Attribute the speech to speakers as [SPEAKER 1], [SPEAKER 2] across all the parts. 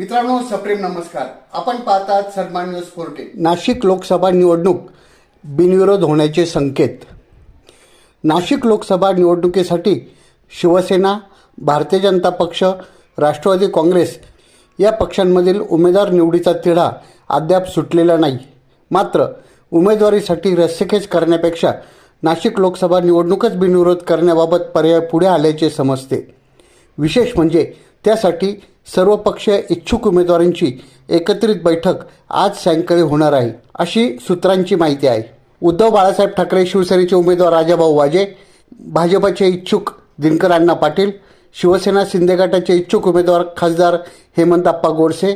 [SPEAKER 1] मित्रांनो सप्रेम नमस्कार. आपण पाहतात सन्मान न्यूज फोर्टे. नाशिक लोकसभा निवडणूक बिनविरोध होण्याचे संकेत. नाशिक लोकसभा निवडणुकीसाठी शिवसेना भारतीय जनता पक्ष राष्ट्रवादी काँग्रेस या पक्षांमधील उमेदवार निवडीचा तिढा अद्याप सुटलेला नाही. मात्र उमेदवारीसाठी रस्सेखेच करण्यापेक्षा नाशिक लोकसभा निवडणूकच बिनविरोध करण्याबाबत पर्याय पुढे आल्याचे समजते. विशेष म्हणजे त्यासाठी सर्व पक्षीय इच्छुक उमेदवारांची एकत्रित बैठक आज सायंकाळी होणार आहे अशी सूत्रांची माहिती आहे. उद्धव बाळासाहेब ठाकरे शिवसेनेचे उमेदवार राजाभाऊ वाजे भाजपचे इच्छुक दिनकर अण्णा पाटील शिवसेना शिंदे गटाचे इच्छुक उमेदवार खासदार हेमंतप्पा गोडसे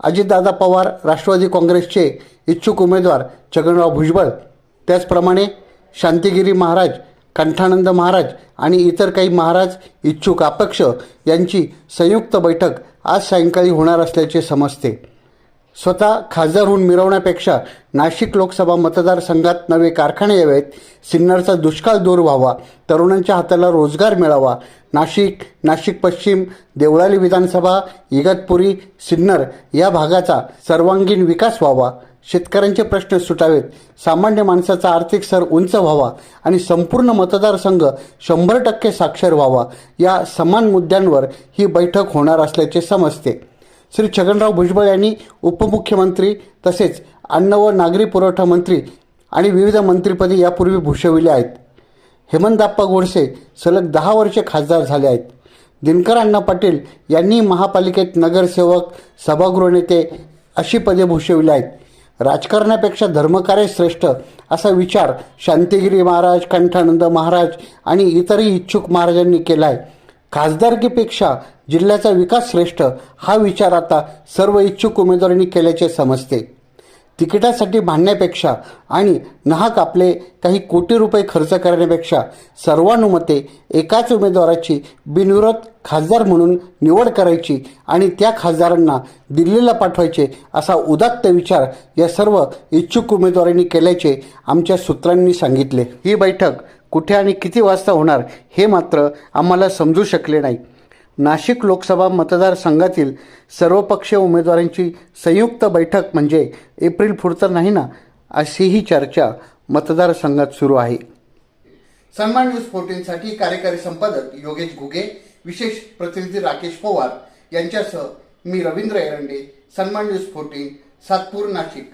[SPEAKER 1] अजितदादा पवार राष्ट्रवादी काँग्रेसचे इच्छुक उमेदवार छगनराव भुजबळ. त्याचप्रमाणे शांतिगिरी महाराज कंठानंद महाराज आणि इतर काही महाराज इच्छुक अपक्ष यांची संयुक्त बैठक आज सायंकाळी होणार असल्याचे समजते. स्वतः खासदार होऊन मिरवण्यापेक्षा नाशिक लोकसभा मतदारसंघात नवे कारखाने यावेत सिन्नरचा दुष्काळ दूर व्हावा तरुणांच्या हाताला रोजगार मिळावा नाशिक नाशिक पश्चिम देवळाली विधानसभा इगतपुरी सिन्नर या भागाचा सर्वांगीण विकास व्हावा शेतकऱ्यांचे प्रश्न सुटावेत. सामान्य माणसाचा आर्थिक स्तर उंच व्हावा आणि संपूर्ण मतदारसंघ शंभर टक्के साक्षर व्हावा या समान मुद्द्यांवर ही बैठक होणार असल्याचे समजते. श्री छगनराव भुजबळ यांनी उपमुख्यमंत्री तसेच अन्न व नागरी पुरवठा मंत्री आणि विविध मंत्रिपदी यापूर्वी भूषविले आहेत. हेमंतप्पा गोडसे सलग दहा वर्षे खासदार झाले आहेत. दिनकर अण्णा पाटील यांनी महापालिकेत नगरसेवक सभागृह नेते अशी पदे भूषविली आहेत. राजकारणापेक्षा धर्मकार्य श्रेष्ठ असा विचार शांतिगिरी महाराज कंठानंद महाराज आणि इतरही इच्छुक महाराजांनी केला आहे खासदारकीपेक्षा जिल्ह्याचा विकास श्रेष्ठ हा विचार आता सर्व इच्छुक उमेदवारांनी केल्याचे समजते. तिकिटासाठी भांडण्यापेक्षा आणि नाहक आपले काही कोटी रुपये खर्च करण्यापेक्षा सर्वानुमते एकाच उमेदवाराची बिनविरोध खासदार म्हणून निवड करायची आणि त्या खासदारांना दिल्लीला पाठवायचे असा उदात्त विचार या सर्व इच्छुक उमेदवारांनी केल्याचे आमच्या सूत्रांनी सांगितले. ही बैठक कुठे आणि किती वाजता होणार हे मात्र आम्हाला समजू शकले नाही. नाशिक लोकसभा मतदारसंघातील सर्वपक्षीय उमेदवारांची संयुक्त बैठक म्हणजे एप्रिल पुढचं नाही ना अशीही चर्चा मतदारसंघात सुरू आहे. सन्मान न्यूज फोर्टीनसाठी कार्यकारी संपादक योगेश घुगे विशेष प्रतिनिधी राकेश पवार यांच्यासह मी रवींद्र एरंडे सन्मान न्यूज फोर्टीन सातपूर नाशिक.